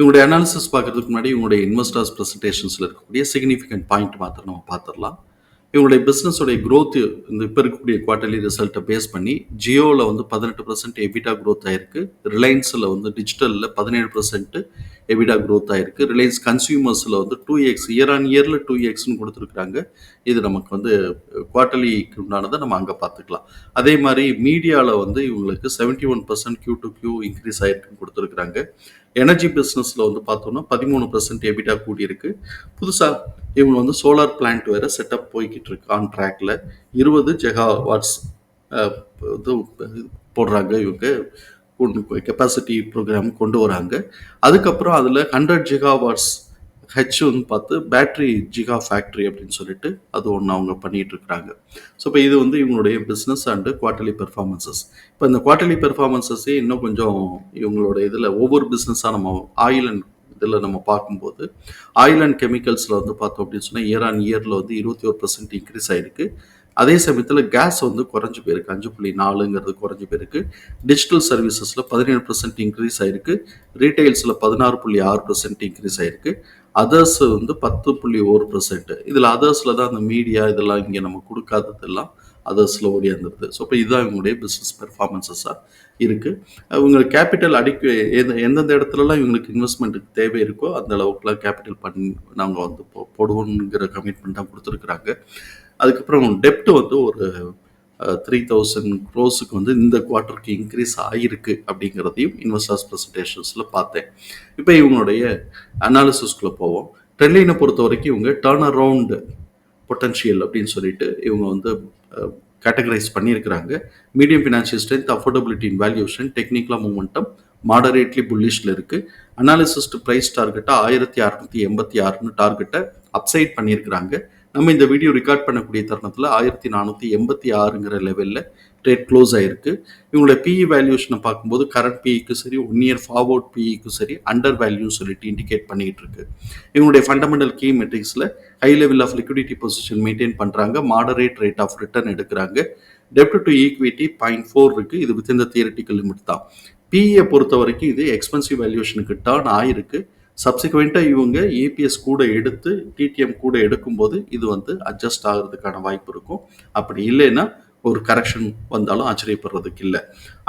இவங்களுடைய அனாலிசிஸ் பார்க்கறதுக்கு முன்னாடி இவங்களுடைய இன்வெஸ்டர்ஸ் ப்ரெசன்டேஷன்ஸில் இருக்கக்கூடிய சிக்னிஃபிகண்ட் பாயிண்ட் மாத்திரம் நம்ம பார்த்துடலாம். இவங்களுடைய பிஸ்னஸோடைய க்ரோத் இந்த இப்போ இருக்கக்கூடிய குவார்டர்லி ரிசல்ட்டை பேஸ் பண்ணி ஜியோவில் வந்து பதினெட்டு பர்சன்ட் எபிட்டா க்ரோத் ஆயிருக்கு. ரிலையன்ஸில் வந்து டிஜிட்டலில் பதினேழு பர்சன்ட்டு எபிடா க்ரோத் ஆயிருக்கு. ரிலையன்ஸ் கன்சியூமர்ஸில் வந்து டூ எக்ஸ் இயர் ஆன் இயரில் டூ எக்ஸ்னு கொடுத்துருக்குறாங்க. இது நமக்கு வந்து குவார்ட்டர்லிக்கு உண்டானதை நம்ம அங்கே பார்த்துக்கலாம். அதே மாதிரி மீடியாவில் வந்து இவங்களுக்கு seventy one percent Q to Q increase ஆயிருக்குன்னு கொடுத்துருக்குறாங்க. எனர்ஜி பிஸ்னஸில் வந்து பார்த்தோம்னா பதிமூணு பர்சன்ட் எபிடா கூடியிருக்கு. புதுசாக இவங்க வந்து சோலார் பிளான்ட் வேறு செட்டப் போய்கிட்டு இருக்கு ஆன் ட்ராக்ல இருபது ஜெகா வாட்ஸ் இது போடுறாங்க இவங்க. கெப்பாசிட்டி ப்ரோக்ராம் கொண்டு வராங்க. அதுக்கப்புறம் அதில் ஹண்ட்ரட் ஜிகா வாட்ஸ் ஹெச்னு பார்த்து பேட்ரி ஜிகா ஃபேக்ட்ரி அப்படின்னு சொல்லிட்டு அது ஒன்று அவங்க பண்ணிகிட்டு இருக்கிறாங்க. ஸோ இப்போ இது வந்து இவங்களுடைய பிஸ்னஸ் அண்டு குவார்ட்டர்லி பெர்ஃபார்மன்சஸ் இப்போ இந்த குவார்ட்டர்லி பெர்ஃபார்மன்சஸே இன்னும் கொஞ்சம் இவங்களோட இதில் ஒவ்வொரு பிஸ்னஸாக நம்ம ஆயில் அண்ட் இதில் நம்ம பார்க்கும்போது ஆயில் அண்ட் கெமிக்கல்ஸில் வந்து பார்த்தோம் அப்படின்னு சொன்னால் இயர் ஆன் இயரில் வந்து இருபத்தி ஒரு பர்சன்ட் இன்க்ரீஸ் ஆகிருக்கு அதே சமயத்தில் கேஸ் வந்து குறைஞ்சி போயிருக்கு. அஞ்சு புள்ளி நாலுங்கிறது குறைஞ்சி போயிருக்கு. டிஜிட்டல் சர்வீசஸில் பதினேழு பர்சன்ட் இன்க்ரீஸ் ஆயிருக்கு. ரீட்டைல்ஸில் பதினாறு புள்ளி ஆறு பர்சன்ட் இன்க்ரீஸ் ஆயிருக்கு. அதர்ஸ் வந்து பத்து புள்ளி ஒரு பர்சன்ட் இதில் அதர்ஸில் தான் அந்த மீடியா இதெல்லாம் இங்கே நம்ம கொடுக்காததெல்லாம் அதர்ஸில் ஓடியாந்துருது ஸோ இப்போ இதுதான் இவங்களுடைய பிஸ்னஸ் பெர்ஃபார்மன்ஸஸாக இருக்குது இவங்க கேபிட்டல் அடிக்க எந்த எந்தெந்த இடத்துலலாம் இவங்களுக்கு இன்வெஸ்ட்மெண்ட்டுக்கு தேவை இருக்கோ அந்த அளவுக்குலாம் கேபிட்டல் பண்ணி நாங்கள் வந்து போ போடுவோங்கிற கமிட்மெண்ட்டாக கொடுத்துருக்குறாங்க. அதுக்கப்புறம் டெப்ட் வந்து ஒரு த்ரீ தௌசண்ட் க்ரோஸுக்கு வந்து இந்த குவார்ட்டருக்கு இன்க்ரீஸ் ஆகிருக்கு அப்படிங்கிறதையும் இன்வெஸ்டர்ஸ் ப்ரெசன்டேஷன்ஸில் பார்த்தேன். இப்போ இவங்களுடைய அனாலிசிஸ்குள்ளே போவோம். ட்ரெண்ட்லைனை பொறுத்த வரைக்கும் இவங்க டேர்ன் அரவுண்டு பொட்டன்ஷியல் அப்படின்னு சொல்லிட்டு இவங்க வந்து கேட்டகரைஸ் பண்ணியிருக்கிறாங்க. Medium financial strength affordability in valuation டெக்னிக்கலாக மூமெண்டம் மாடரேட்லி புல்லிஷில் இருக்குது அனாலிசிஸ்ட் ப்ரைஸ் டார்கெட்டாக ஆயிரத்தி அறநூற்றி எண்பத்தி ஆறுன்னு டார்கெட்டை அப்சைட் பண்ணியிருக்கிறாங்க. நம்ம இந்த வீடியோ ரெக்கார்ட் பண்ணக்கூடிய தருணத்தில் ஆயிரத்தி நானூற்றி எண்பத்தி ஆறுங்கிற லெவலில் ட்ரேட் க்ளோஸ் ஆயிருக்கு. இவங்களோட பிஇ வேல்யூஷனை பார்க்கும்போது கரண்ட் பிஇக்கு சரி ஒன் இயர் ஃபார்வர்ட் பிஇக்கும் சரி அண்டர் வேல்யூன்னு சொல்லிட்டு இண்டிகேட் பண்ணிட்டு இருக்கு. இவங்களுடைய fundamental key மெட்ரிக்ஸில் high level of liquidity position maintain பண்ணுறாங்க மாடரேட் ரேட் ஆஃப் ரிட்டர்ன் எடுக்கிறாங்க. டெப்ட் டு ஈக்விட்டி பாயிண்ட் ஃபோர் இருக்குது இது வித் இந்த தியரட்டிக்கல் லிமிட் தான். பிஇயை பொறுத்த வரைக்கும் இது எக்ஸ்பென்சிவ் வேல்யூஷனுக்கு டேர்ன் ஆயிருக்கு. சப்சிக்வெண்ட்டாக இவங்க ஏபிஎஸ் கூட எடுத்து டிடிஎம் கூட எடுக்கும்போது இது வந்து அட்ஜஸ்ட் ஆகிறதுக்கான வாய்ப்பு இருக்கும். அப்படி இல்லைன்னா ஒரு கரெக்ஷன் வந்தாலும் ஆச்சரியப்படுறதுக்கு இல்லை.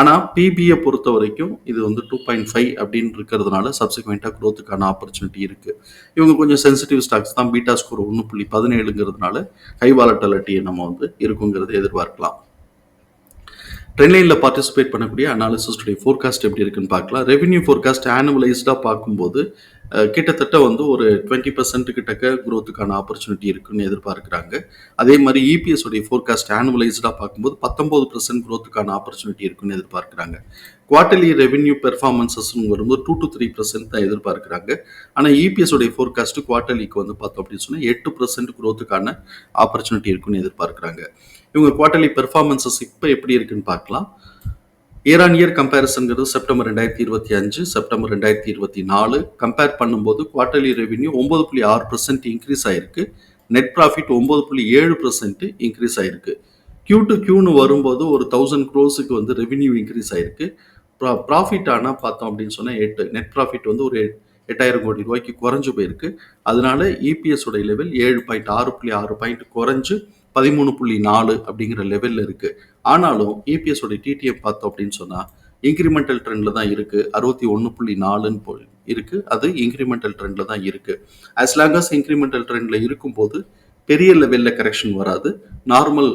ஆனால் பிபியை பொறுத்த வரைக்கும் இது வந்து டூ பாயிண்ட் ஃபைவ் அப்படின்னு இருக்கிறதுனால சப்சிக்வெண்ட்டாக க்ரோத்துக்கான ஆப்பர்ச்சுனிட்டி இருக்குது இவங்க கொஞ்சம் சென்சிட்டிவ் ஸ்டாக்ஸ் தான் பீட்டா ஸ்கோர் ஒன்று புள்ளி பதினேழுங்கிறதுனால ஹை வாலட்டாலிட்டியை நம்ம வந்து இருக்குங்கிறத எதிர்பார்க்கலாம். ட்ரெண்ட்லைனில் பார்ட்டிசிபேட் பண்ணக்கூடிய அனாலிசிஸ்டுடைய ஃபோர்காஸ்ட் எப்படி இருக்குன்னு பார்க்கலாம். ரெவென்யூ ஃபோர்காஸ்ட் ஆனுவலைஸ்டாக பார்க்கும்போது கிட்டத்தட்ட வந்து ஒரு டுவெண்ட்டி பர்சன்ட் கிட்டக்க குரோத்துக்கான ஆப்பர்ச்சுனிட்டி இருக்குன்னு எதிர்பார்க்குறாங்க. அதே மாதிரி இபிஎஸ் உடைய ஃபோர்காஸ்ட் ஆனுவலைஸ்டாக பார்க்கும்போது பத்தொம்பது பர்சன்ட் குரோத்துக்கான ஆப்பர்ச்சுனிட்டி இருக்குன்னு எதிர்பார்க்குறாங்க. குவார்டர்லி ரெவென்யூ பெர்ஃபார்மன்சஸ்னு வரும்போது டூ டு த்ரீ பர்சன்ட் தான் எதிர்பார்க்குறாங்க. ஆனால் இபிஎஸ் உடைய ஃபோர்காஸ்ட் குவார்டர்லிக்கு வந்து பார்த்தோம் அப்படின்னு சொன்னால் எட்டு பர்சன்ட் குரோத்துக்கான ஆப்பர்ச்சுனிட்டி இருக்குன்னு எதிர்பார்க்குறாங்க. இவங்க குவார்டர்லி பெர்ஃபார்மன்சஸ் இப்போ எப்படி இருக்குன்னு பார்க்கலாம். இயர் ஆன் இயர் கம்பேரிசன்கிறது செப்டம்பர் ரெண்டாயிரத்தி இருபத்தி அஞ்சு செப்டம்பர் ரெண்டாயிரத்தி இருபத்தி நாலு. கம்பேர் பண்ணும்போது குவார்டர்லி ரெவென்யூ ஒன்பது புள்ளி ஆறு பர்சன்ட் இன்க்ரீஸ் ஆயிருக்கு. நெட் ப்ராஃபிட் ஒன்பது புள்ளி ஏழு பர்சன்ட் இன்க்ரீஸ் ஆயிருக்கு. கியூ டு கியூன்னு வரும்போது ஒரு தௌசண்ட் க்ரோஸுக்கு வந்து ரெவென்யூ இன்க்ரீஸ் ஆயிருக்கு. ப்ராஃபிட் ஆனால் பார்த்தோம் அப்படின்னு சொன்னால் எட்டு நெட் ப்ராஃபிட் வந்து ஒரு எட்டாயிரம் கோடி ரூபாய்க்கு குறைஞ்சு போயிருக்கு. அதனால இபிஎஸ் உடைய லெவல் ஏழு பாயிண்ட் ஆறு புள்ளி ஆறு பாயிண்ட் குறைஞ்சு பதிமூணு புள்ளி நாலு அப்படிங்கிற லெவலில் இருக்கு. ஆனாலும் இபிஎஸ் உடைய டிடிஎம் பார்த்தோம் அப்படின்னு சொன்னா இன்க்ரிமெண்டல் ட்ரெண்ட்ல தான் இருக்கு. அறுபத்தி ஒன்று புள்ளி நாலுன்னு போய் இருக்கு. அது இன்க்ரிமெண்டல் ட்ரெண்ட்ல தான் இருக்கு. அஸ் லாங் அஸ் இன்க்ரிமெண்டல் ட்ரெண்ட்ல இருக்கும்போது பெரிய லெவலில் கரெக்ஷன் வராது. Normal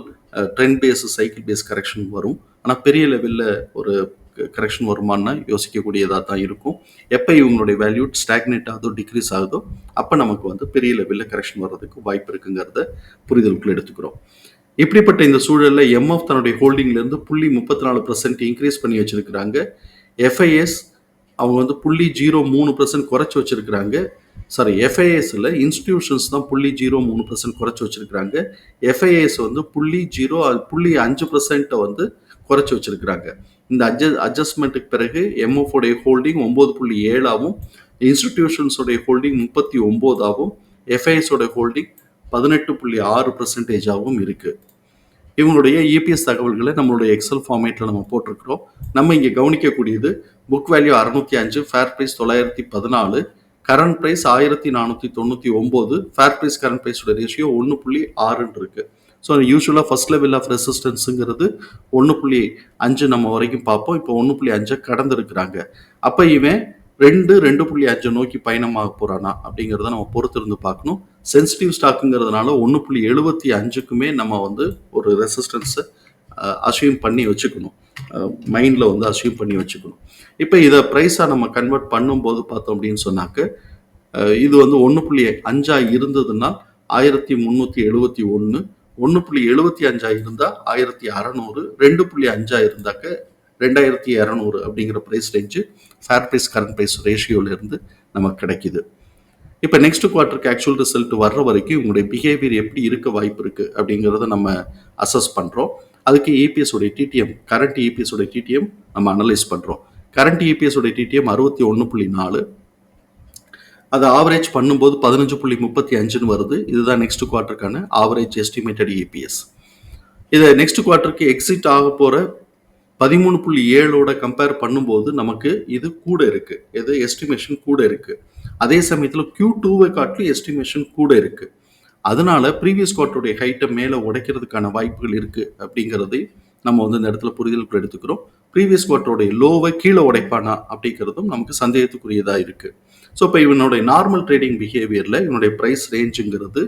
trend base cycle base correction வரும். ஆனால் பெரிய லெவலில் ஒரு கரெக்ஷன் வருமானா யோசிக்கக்கூடியதாக தான் இருக்கும். எப்போ இவங்களுடைய வேல்யூ ஸ்டாக்னேட் ஆகுதோ டிக்ரீஸ் ஆகுதோ அப்போ நமக்கு வந்து பெரிய லெவலில் கரெக்ஷன் வர்றதுக்கு வாய்ப்பு இருக்குங்கிறத புரிதலுக்குள்ள எடுத்துக்கிறோம். இப்படிப்பட்ட இந்த சூழலில் எம்எஃப் தன்னுடைய ஹோல்டிங்லேருந்து புள்ளி முப்பத்தி நாலு பர்சன்ட் இன்க்ரீஸ் பண்ணி வச்சுருக்கிறாங்க. எஃப்ஐஎஸ் அவங்க வந்து புள்ளி ஜீரோ மூணு பர்சன்ட் குறைச்சி வச்சிருக்கிறாங்க. சாரி எஃப்ஐஎஸில் இன்ஸ்டிடியூஷன்ஸ் தான் புள்ளி ஜீரோ மூணு பர்சன்ட் குறைச்சி வச்சிருக்கிறாங்க. எஃப்ஐஎஸ் வந்து புள்ளி ஜீரோ புள்ளி அஞ்சு பர்சன்ட்டை வந்து குறைச்சி வச்சுருக்கிறாங்க. இந்த அட்ஜ அட்ஜஸ்ட்மெண்ட்டுக்கு பிறகு எம்எஃப் உடைய ஹோல்டிங் ஒம்பது புள்ளி ஏழாவும் இன்ஸ்டிடியூஷன்ஸோடைய ஹோல்டிங் முப்பத்தி ஒம்போதாகவும் எஃப்ஐஎஸோட ஹோல்டிங் பதினெட்டு புள்ளி ஆறு பர்சன்டேஜாகவும் இருக்குது இவங்களுடைய இபிஎஸ் தகவல்களை நம்மளுடைய எக்ஸல் ஃபார்மேட்டில் நம்ம போட்டிருக்கிறோம். நம்ம இங்கே கவனிக்கக்கூடியது புக் வேல்யூ அறுநூத்தி அஞ்சு ஃபேர் ப்ரைஸ் தொள்ளாயிரத்தி பதினாலு கரண்ட் ப்ரைஸ் ஆயிரத்தி நானூற்றி தொண்ணூற்றி ஒம்பது ஃபேர் ப்ரைஸ் கரண்ட் ப்ரைஸோட ரேஷியோ ஒன்று புள்ளி ஆறுன்னு இருக்குது ஸோ யூஸ்வலாக ஃபர்ஸ்ட் லெவல் ஆஃப் ரெசிஸ்டன்ஸுங்கிறது ஒன்று புள்ளி அஞ்சு நம்ம வரைக்கும் பார்ப்போம். இப்போ ஒன்று புள்ளி அஞ்சை கடந்திருக்கிறாங்க. அப்போ இவன் ரெண்டு ரெண்டு புள்ளி அஞ்சு நோக்கி பயணமாக போகிறானா அப்படிங்கிறத நம்ம பொறுத்திருந்து பார்க்கணும். சென்சிட்டிவ் ஸ்டாக்குங்கிறதுனால ஒன்று புள்ளி எழுபத்தி அஞ்சுக்குமே நம்ம வந்து ஒரு ரெசிஸ்டன்ஸை அசியூம் பண்ணி வச்சுக்கணும். மைண்டில் வந்து அசியூம் பண்ணி வச்சுக்கணும். இப்போ இதை ப்ரைஸாக நம்ம கன்வெர்ட் பண்ணும்போது பார்த்தோம் அப்படின்னு சொன்னாக்க இது வந்து ஒன்று புள்ளி அஞ்சா இருந்ததுன்னா ஆயிரத்தி முந்நூற்றி எழுபத்தி ஒன்று ஒன்று புள்ளி எழுபத்தி அஞ்சா இருந்தால் ஆயிரத்தி அறநூறு ரெண்டு புள்ளி அஞ்சா இருந்தாக்க ரெண்டாயிரத்தி இரநூறு அப்படிங்கிற price range fair price current price ரேஷியோலேருந்து நமக்கு கிடைக்குது. இப்போ நெக்ஸ்ட் குவார்ட்டருக்கு ஆக்சுவல் ரிசல்ட் வர்ற வரைக்கும் உங்களுடைய பிஹேவியர் எப்படி இருக்க வாய்ப்பு இருக்குது அப்படிங்கிறத நம்ம அசஸ் பண்ணுறோம் அதுக்கு இபிஎஸ் உடைய டிடிஎம் கரண்ட் இபிஎஸ் உடைய டிடிஎம் நம்ம அனலைஸ் பண்ணுறோம் கரண்ட் இபிஎஸ் உடைய டிடிஎம் அறுபத்தி ஒன்று புள்ளி நாலு அதை ஆவரேஜ் பண்ணும்போது பதினஞ்சு புள்ளி முப்பத்தி அஞ்சுன்னு வருது. இதுதான் நெக்ஸ்ட் குவார்ட்டருக்கான ஆவரேஜ் எஸ்டிமேட்டட் இபிஎஸ் இதை நெக்ஸ்ட் குவார்ட்டருக்கு எக்ஸிட் ஆக போகிற பதிமூணு புள்ளி ஏழோட கம்பேர் பண்ணும்போது நமக்கு இது கூட இருக்குது இது எஸ்டிமேஷன் கூட இருக்குது அதே சமயத்தில் க்யூ டூவை காட்டிலும் எஸ்டிமேஷன் கூட இருக்குது அதனால ப்ரீவியஸ் குவார்ட்டருடைய ஹைட்டை மேலே உடைக்கிறதுக்கான வாய்ப்புகள் இருக்குது அப்படிங்கிறதை நம்ம வந்து இந்த இடத்துல புரிதலுக்கு எடுத்துக்கிறோம். ப்ரீவியஸ் குவார்ட்டருடைய லோவை கீழே உடைப்பானா அப்படிங்கிறதும் நமக்கு சந்தேகத்துக்குரியதாக இருக்குது ஸோ இப்போ இவனுடைய நார்மல் ட்ரேடிங் பிஹேவியரில் இவனுடைய ப்ரைஸ் ரேஞ்சுங்கிறது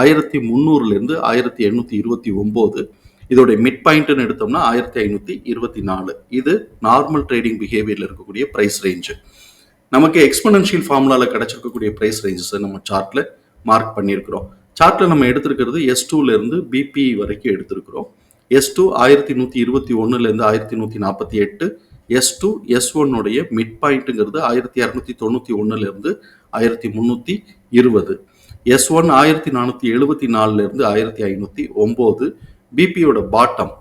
ஆயிரத்தி முந்நூறுலேருந்து ஆயிரத்தி எண்ணூற்றி இருபத்தி ஒம்பது. இதோடைய மிட் பாயிண்ட்னு எடுத்தோம்னா ஆயிரத்தி ஐநூற்றி இருபத்தி நாலு. இது நார்மல் ட்ரேடிங் பிஹேவியரில் இருக்கக்கூடிய ப்ரைஸ் ரேஞ்சு நமக்கு எக்ஸ்பனன்ஷியல் ஃபார்முலாவில் கிடச்சிருக்கக்கூடிய ப்ரைஸ் ரேஞ்சஸை நம்ம சார்ட்டில் மார்க் பண்ணியிருக்கிறோம். சார்ட்டில் நம்ம எடுத்திருக்கிறது எஸ் டூலேருந்து பிபி வரைக்கும் எடுத்திருக்கிறோம். எஸ் டூ ஆயிரத்தி நூற்றி இருபத்தி ஒன்றுலேருந்து ஆயிரத்தி நூற்றி நாற்பத்தி எட்டு. எஸ் டூ எஸ் ஒன்னுடைய மிட் பாயிண்ட்டுங்கிறது ஆயிரத்தி இரநூத்தி தொண்ணூற்றி ஒன்றுலேருந்து ஆயிரத்தி முந்நூற்றி இருபது. எஸ் ஒன் ஆயிரத்தி நானூற்றி எழுபத்தி நாலுலேருந்து ஆயிரத்தி ஐநூற்றி ஒம்பது. பிபியோட பாட்டம்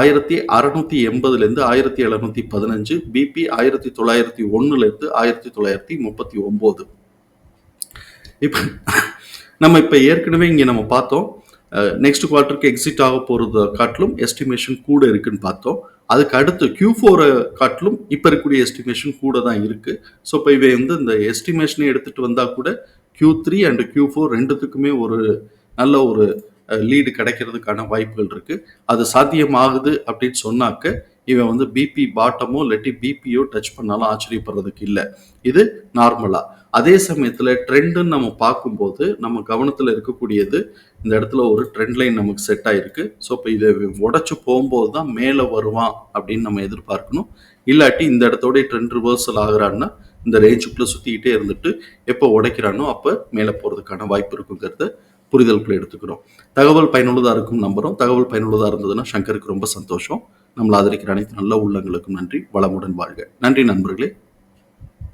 ஆயிரத்தி அறநூத்தி எண்பதுலேருந்து ஆயிரத்தி எழுநூத்தி பதினஞ்சு. பிபி ஆயிரத்தி தொள்ளாயிரத்தி ஒன்றுலேருந்து ஆயிரத்தி தொள்ளாயிரத்தி முப்பத்தி ஒம்பது. இப்போ நம்ம இப்போ ஏற்கனவே இங்கே நம்ம பார்த்தோம். நெக்ஸ்ட் குவார்ட்டருக்கு எக்ஸிட் ஆக போகிறத காட்டிலும் எஸ்டிமேஷன் கூட இருக்குன்னு பார்த்தோம். அதுக்கு அடுத்து கியூ ஃபோரை காட்டிலும் இப்போ இருக்கக்கூடிய எஸ்டிமேஷன் கூட தான் இருக்குது ஸோ இப்போ இவை வந்து இந்த எஸ்டிமேஷனை எடுத்துகிட்டு வந்தால் கூட Q three and Q four ரெண்டுத்துக்குமே ஒரு நல்ல ஒரு லீடு கிடைக்கிறதுக்கான வாய்ப்புகள் இருக்குது அது சாத்தியமாகுது அப்படின்னு சொன்னாக்க இவன் வந்து பிபி பாட்டமோ இல்லாட்டி பிபியோ டச் பண்ணாலும் ஆச்சரியப்படுறதுக்கு இல்லை. இது நார்மலாக அதே சமயத்தில் ட்ரெண்டுன்னு நம்ம பார்க்கும்போது நம்ம கவனத்தில் இருக்கக்கூடியது இந்த இடத்துல ஒரு ட்ரெண்ட் லைன் நமக்கு செட் ஆயிருக்கு. ஸோ இப்போ இதை உடச்சி போகும்போது தான் மேலே வருவான் அப்படின்னு நம்ம எதிர்பார்க்கணும். இல்லாட்டி இந்த இடத்தோட ட்ரெண்ட் ரிவர்சல் ஆகிறான்னா இந்த ரேஞ்சுக்குள்ளே சுற்றிக்கிட்டே இருந்துட்டு எப்போ உடைக்கிறானோ அப்போ மேலே போகிறதுக்கான வாய்ப்பு இருக்குங்கிறத புரிதலுக்குள்ள எடுத்துக்கிறோம். தகவல் பயனுள்ளதாக இருக்கும் நம்புகிறோம் தகவல் பயனுள்ளதாக இருந்ததுன்னா சங்கருக்கு ரொம்ப சந்தோஷம். நம்மளை ஆதரிக்கிற அனைத்து நல்ல உள்ளங்களுக்கும் நன்றி. வளமுடன் வாழ்க. நன்றி நண்பர்களே.